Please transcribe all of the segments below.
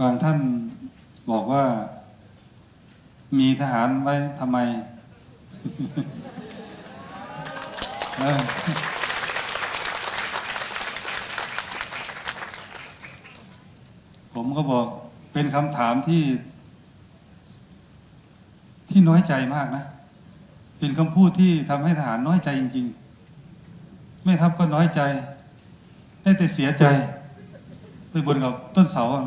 บางท่านบอกว่า มีทหารไว้ทำไม ผมก็บอกเป็นคำถามที่ ที่น้อยใจมากนะ เป็นคำพูดที่ทำให้ทหารน้อยใจจริง ๆ ไม่ทำก็น้อยใจ ได้แต่เสียใจ ไปบนกับต้นเสาอะ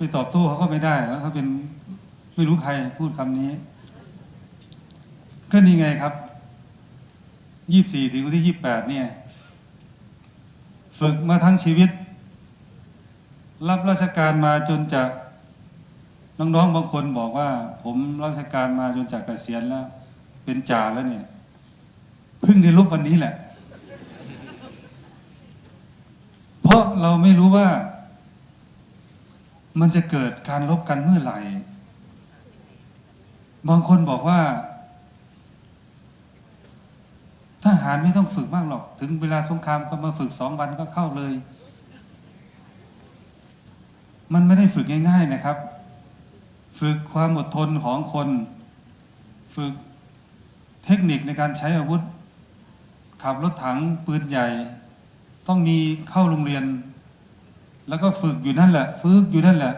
ไปตอบโต้เขาก็ไม่ได้แล้วเขาเป็นไม่รู้ใครพูดคำนี้ก็นี่ไงครับยี่สี่ถึงวันที่ยี่แปดเนี่ย ฝึกมาทั้งชีวิต รับราชการมาจนจะน้องๆบางคนบอกว่า ผมรับราชการมาจนจากเกษียณแล้ว เป็นจ่าแล้วเนี่ยเพิ่งได้ลบวันนี้แหละ เพราะเราไม่รู้ว่า มันจะเกิดการลบกันเมื่อไหร่ บางคนบอกว่าทหารไม่ต้องฝึกมากหรอก ถึงเวลาสงครามก็มาฝึกสองวันก็เข้าเลย มันไม่ได้ฝึกง่าย ๆนะครับ ฝึกความอดทนของคน ฝึกเทคนิคในการใช้อาวุธ ขับรถถังปืนใหญ่ ต้องมีเข้าโรงเรียน แล้วก็ฝึกอยู่นั่นแหละ ฝึกอยู่นั่นแหละ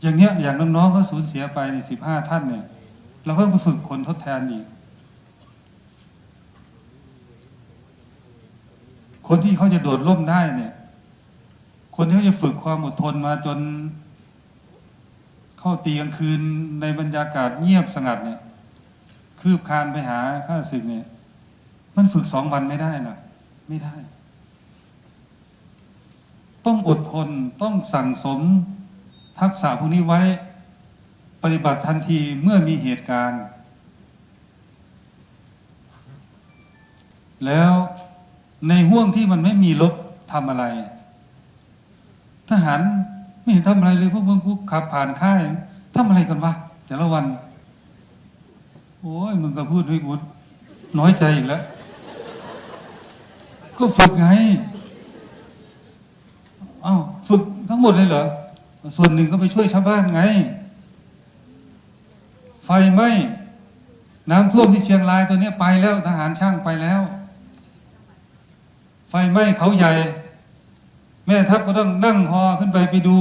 อย่างเนี้ยอย่างน้องๆก็สูญเสียไปในสิบห้าท่านเนี่ย เราก็ไปฝึกคนทดแทนอีก คนที่เขาจะโดดร่มได้เนี่ย คนที่เขาจะฝึกความอดทนมาจน เข้าตีกลางคืนในบรรยากาศเงียบสงัดเนี่ย คืบคานไปหาข้าศึกเนี่ย มันฝึกสองวันไม่ได้นะไม่ได้ ต้องอดทนต้องสั่งสมทักษะพวกนี้ไว้ ปฏิบัติทันทีเมื่อมีเหตุการณ์ แล้วในห่วงที่มันไม่มีลบทำอะไร ทหารไม่เห็นทำอะไรเลยพวกมึงกูขับผ่านค่ายทำอะไรกันวะแต่ละวัน โอ้ยมึงก็พูดให้กูน้อยใจอีกแล้ว ก็ฝึกไง อ้าฝึกทั้งหมดเลยเหรอ ส่วนหนึ่งก็ไปช่วยชาวบ้านไง ไฟไหม้น้ำท่วมที่เชียงรายตัวนี้ไปแล้วทหารช่างไปแล้ว ไฟไหม้เขาใหญ่ แม่ทัพก็ต้องนั่งฮอขึ้นไปไปดู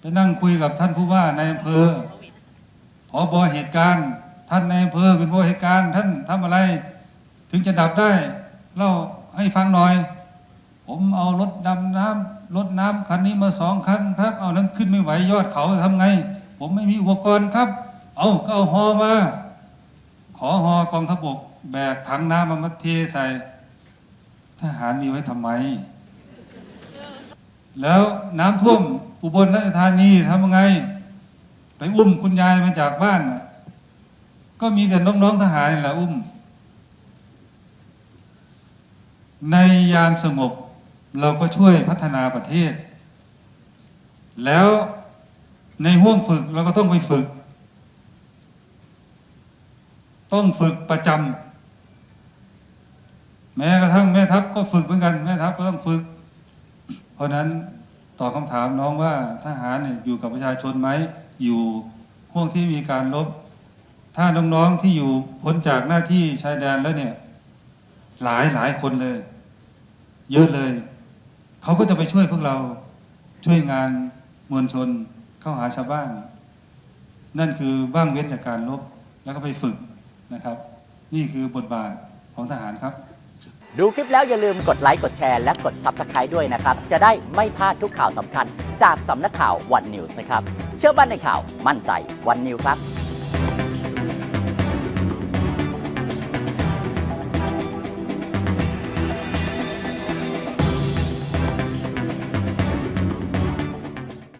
ไปนั่งคุยกับท่านผู้ว่าในอำเภอผอบอเหตุการณ์ ท่านในอำเภอเป็นผู้เหตุการณ์ ท่านทำอะไร ถึงจะดับได้เล่าให้ฟังหน่อย ผมเอารถดำน้ำรถน้ำคันนี้มาสองคันครับ เอานั้นขึ้นไม่ไหวยอดเขาทำไง ผมไม่มีอุปกรณ์ครับ เอาก็เอาฮอมา ขอฮอกองทพบก แบกถังน้ำมามาเทใส่ ทหารมีไว้ทำไม แล้วน้ำท่วมอุบลราชธานีทำยังไง ไปอุ้มคุณยายมาจากบ้าน ก็มีแต่น้องๆทหารนี่แหละอุ้มในยามสงบ เราก็ช่วยพัฒนาประเทศ แล้วในห่วงฝึกเราก็ต้องไปฝึก ต้องฝึกประจำแม้กระทั่งแม่ทัพก็ฝึกเหมือนกัน แม่ทัพก็ต้องฝึก เพราะฉะนั้นตอบคำถามน้องว่าทหารเนี่ยอยู่กับประชาชนไหมอยู่ห่วงที่มีการลบ ถ้าน้องๆที่อยู่พ้นจากหน้าที่ชายแดนแล้วเนี่ย หลายหลายคนเลย เยอะเลย เขาก็จะไปช่วยพวกเราช่วยงานมวลชนเข้าหาชาวบ้าน นั่นคือว่างเว้นจากการลบแล้วก็ไปฝึกนะครับ นี่คือบทบาทของทหารครับ ดูคลิปแล้วอย่าลืมกดไลค์กดแชร์และกด Subscribe ด้วยนะครับ จะได้ไม่พลาดทุกข่าวสำคัญ จากสำนักข่าววันนิวส์นะครับ เชื่อมั่นในข่าวมั่นใจวันนิวครับ